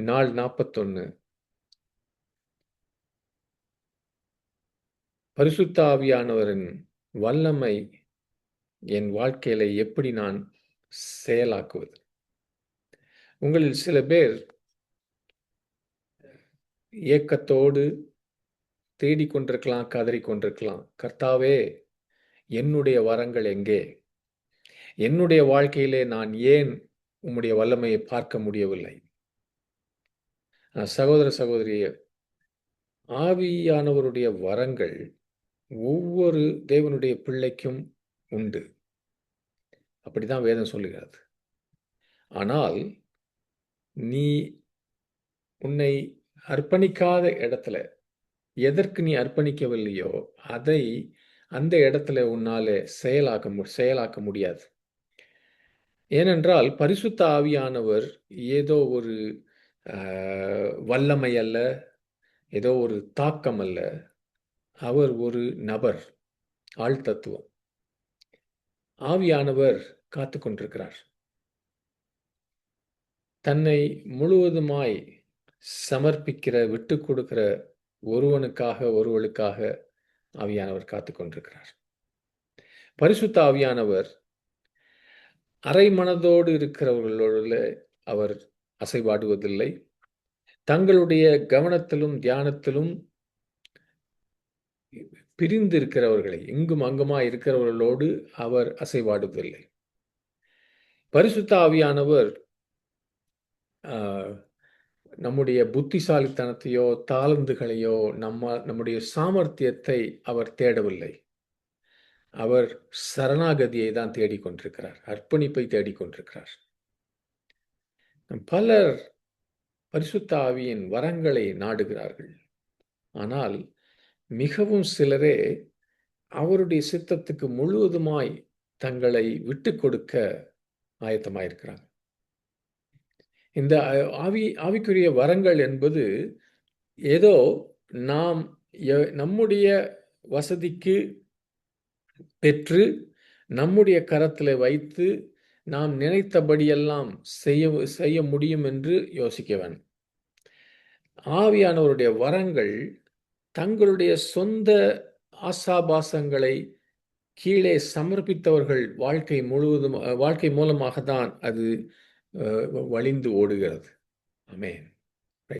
நாள் நாற்பத்தொன்னு பரிசுத்தாவியானவரின் வல்லமை என் வாழ்க்கையில எப்படி நான் செயலாக்குவது? உங்களில் சில பேர் ஏக்கத்தோடு தேடிக்கொண்டிருக்கலாம் கதறி கொண்டிருக்கலாம். கர்த்தாவே என்னுடைய வரங்கள் எங்கே? என்னுடைய வாழ்க்கையிலே நான் ஏன் உம்முடைய வல்லமையை பார்க்க முடியவில்லை? சகோதர சகோதரிய ஆவியானவருடைய வரங்கள் ஒவ்வொரு தேவனுடைய பிள்ளைக்கும் உண்டு. அப்படிதான் வேதம் சொல்லுகிறது. ஆனால் நீ உன்னை அர்ப்பணிக்காத இடத்துல எதற்கு நீ அர்ப்பணிக்கவில்லையோ அதை அந்த இடத்துல உன்னால செயலாக்க மு செயலாக்க முடியாது. ஏனென்றால் பரிசுத்த ஆவியானவர் ஏதோ ஒரு வல்லமை அல்ல ஏதோ ஒரு தாக்கம் அல்ல. அவர் ஒரு நபர் ஆள் தத்துவம். ஆவியானவர் காத்து கொண்டிருக்கிறார். தன்னை முழுவதுமாய் சமர்ப்பிக்கிற விட்டு கொடுக்கிற ஒருவனுக்காக ஒருவளுக்காக ஆவியானவர் காத்து கொண்டிருக்கிறார். பரிசுத்த ஆவியானவர் அரை மனதோடு இருக்கிறவர்களோடு அவர் அசைவாடுவதில்லை. தங்களுடைய கவனத்திலும் தியானத்திலும் பிரிந்து இருக்கிறவர்களை எங்கும் அங்குமா இருக்கிறவர்களோடு அவர் அசைவாடுவதில்லை. பரிசுத்த ஆவியானவர் நம்முடைய புத்திசாலித்தனத்தையோ தாளந்துகளையோ நம்ம நம்முடைய சாமர்த்தியத்தை அவர் தேடவில்லை. அவர் சரணாகதியை தான் தேடிக்கொண்டிருக்கிறார். அர்ப்பணிப்பை தேடிக்கொண்டிருக்கிறார். பலர் பரிசுத்த ஆவியின் வரங்களை நாடுகிறார்கள். ஆனால் மிகவும் சிலரே அவருடைய சித்தத்துக்கு முழுவதுமாய் தங்களை விட்டு கொடுக்க ஆயத்தமாயிருக்கிறாங்க. இந்த ஆவி ஆவிக்குரிய வரங்கள் என்பது ஏதோ நாம் நம்முடைய வசதிக்கு பெற்று நம்முடைய கரத்தில் வைத்து நாம் நினைத்தபடியெல்லாம் செய்ய செய்ய முடியும் என்று யோசிக்க ஆவியானவருடைய வரங்கள் தங்களுடைய சொந்த ஆசாபாசங்களை கீழே சமர்ப்பித்தவர்கள் வாழ்க்கை முழுவதும் வாழ்க்கை மூலமாக தான் அது வழிந்து ஓடுகிறது. அமேன்